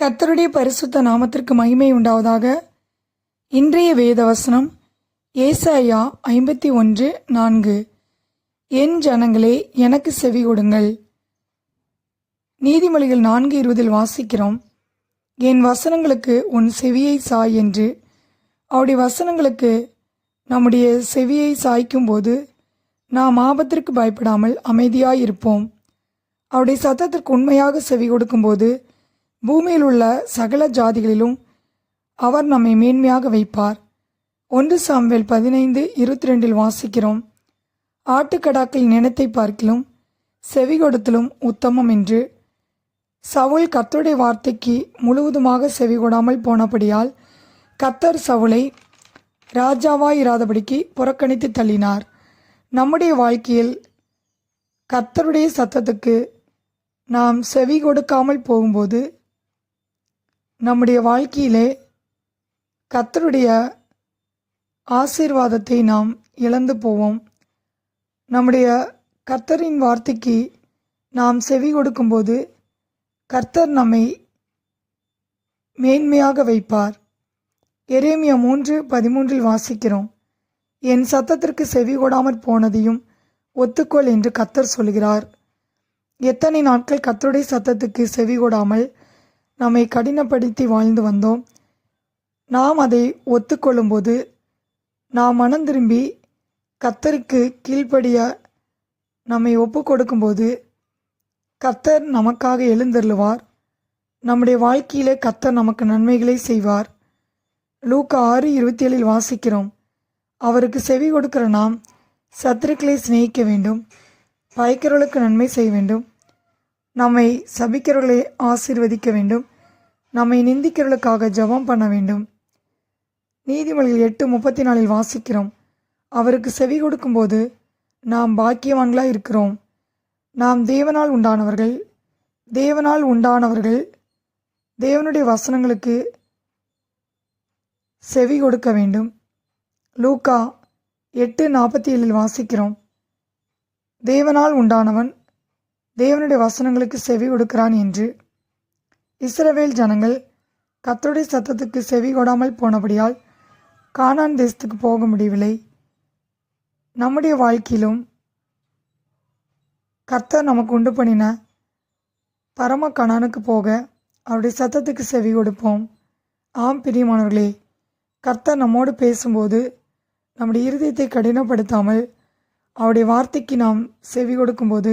கர்த்தருடைய பரிசுத்த நாமத்திற்கு மகிமை உண்டாவதாக. இன்றைய வேத வசனம் ஏசாயா ஐம்பத்தி ஒன்று நான்கு. என் ஜனங்களே எனக்கு செவி கொடுங்கள். நீதிமொழிகள் நான்கு இருபதில் வாசிக்கிறோம். என் வசனங்களுக்கு உன் செவியை சாய் என்று. அவருடைய வசனங்களுக்கு நம்முடைய செவியை சாய்க்கும்போது நாம் ஆபத்திற்கு பயப்படாமல் அமைதியாயிருப்போம் அவருடைய சத்தத்திற்கு உண்மையாக செவி கொடுக்கும்போது பூமியில் உள்ள சகல ஜாதிகளிலும் அவர் நம்மை மேன்மையாக வைப்பார். ஒன்று சாம்வேல் பதினைந்து இருபத்தி ரெண்டில் வாசிக்கிறோம். ஆட்டுக்கடாக்களின் நினத்தை பார்க்கிலும் செவி கொடுத்தலும் உத்தமம் என்று. சவுல் கத்தருடைய வார்த்தைக்கு முழுவதுமாக செவி கொடாமல் போனபடியால் கத்தர் சவுலை ராஜாவாயிராதபடிக்கு புறக்கணித்து தள்ளினார். நம்முடைய வாழ்க்கையில் கர்த்தருடைய சத்தத்துக்கு நாம் செவி கொடுக்காமல் போகும்போது நம்முடைய வாழ்க்கையிலே கர்த்தருடைய ஆசீர்வாதத்தை நாம் இழந்து போவோம். நம்முடைய கர்த்தரின் வார்த்தைக்கு நாம் செவி கொடுக்கும்போது கர்த்தர் நம்மை மேன்மையாக வைப்பார். எரேமியா மூன்று பதிமூன்றில் வாசிக்கிறோம். என் சத்தத்திற்கு செவி கொடாமற் போனதையும் ஒத்துக்கொள் என்று கத்தர் சொல்கிறார். எத்தனை நாட்கள் கர்த்தருடைய சத்தத்துக்கு செவி கொடாமல் நம்மை கடினப்படுத்தி வாழ்ந்து வந்தோம். நாம் அதை ஒத்துக்கொள்ளும்போது நாம் மனம் திரும்பி கத்தருக்கு கீழ்ப்படிய நம்மை ஒப்பு கொடுக்கும்போது கத்தர் நமக்காக எழுந்தருளுவார். நம்முடைய வாழ்க்கையிலே கத்தர் நமக்கு நன்மைகளை செய்வார். லூக்கா ஆறு இருபத்தி ஏழில் வாசிக்கிறோம். அவருக்கு செவி கொடுக்கிற நாம் சத்துருக்களை சிநேகிக்க வேண்டும். பயக்கிறவர்களுக்கு நன்மை செய்ய வேண்டும். நம்மை சபிக்கிறவர்களை ஆசீர்வதிக்க வேண்டும். நம்மை நிந்திக்கிறவர்களுக்காக ஜெபம் பண்ண வேண்டும். நீதிமொழிகள் எட்டு முப்பத்தி நாலில் வாசிக்கிறோம். அவருக்கு செவி கொடுக்கும்போது நாம் பாக்கியவான்களாக இருக்கிறோம். நாம் தேவனால் உண்டானவர்கள் தேவனால் உண்டானவர்கள் தேவனுடைய வசனங்களுக்கு செவி கொடுக்க வேண்டும். லூக்கா எட்டு நாற்பத்தி ஏழில் வாசிக்கிறோம். தேவனால் உண்டானவன் தேவனுடைய வசனங்களுக்கு செவி கொடுக்கிறான் என்று. இஸ்ரவேல் ஜனங்கள் கத்தருடைய சத்தத்துக்கு செவி கொடாமல் போனபடியால் கானான் தேசத்துக்கு போக முடியவில்லை. நம்முடைய வாழ்க்கையிலும் கர்த்தர் நமக்கு உண்டு பண்ணின பரம கணானுக்கு போக அவருடைய சத்தத்துக்கு செவி கொடுப்போம். ஆம் பிரியமானவர்களே கர்த்தர் நம்மோடு பேசும்போது நம்முடைய இருதயத்தை கடினப்படுத்தாமல் அவருடைய வார்த்தைக்கு நாம் செவி கொடுக்கும்போது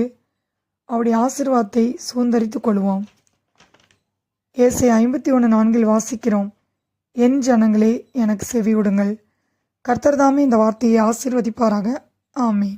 அவருடைய ஆசிர்வாதத்தை சுதந்திரித்துக் கொள்வோம். ஏசை ஐம்பத்தி ஒன்று நான்கில் வாசிக்கிறோம். என் ஜனங்களே எனக்கு செவி கொடுங்கள் கர்த்தர் இந்த வார்த்தையை ஆசீர்வதிப்பாராக. ஆமீன்.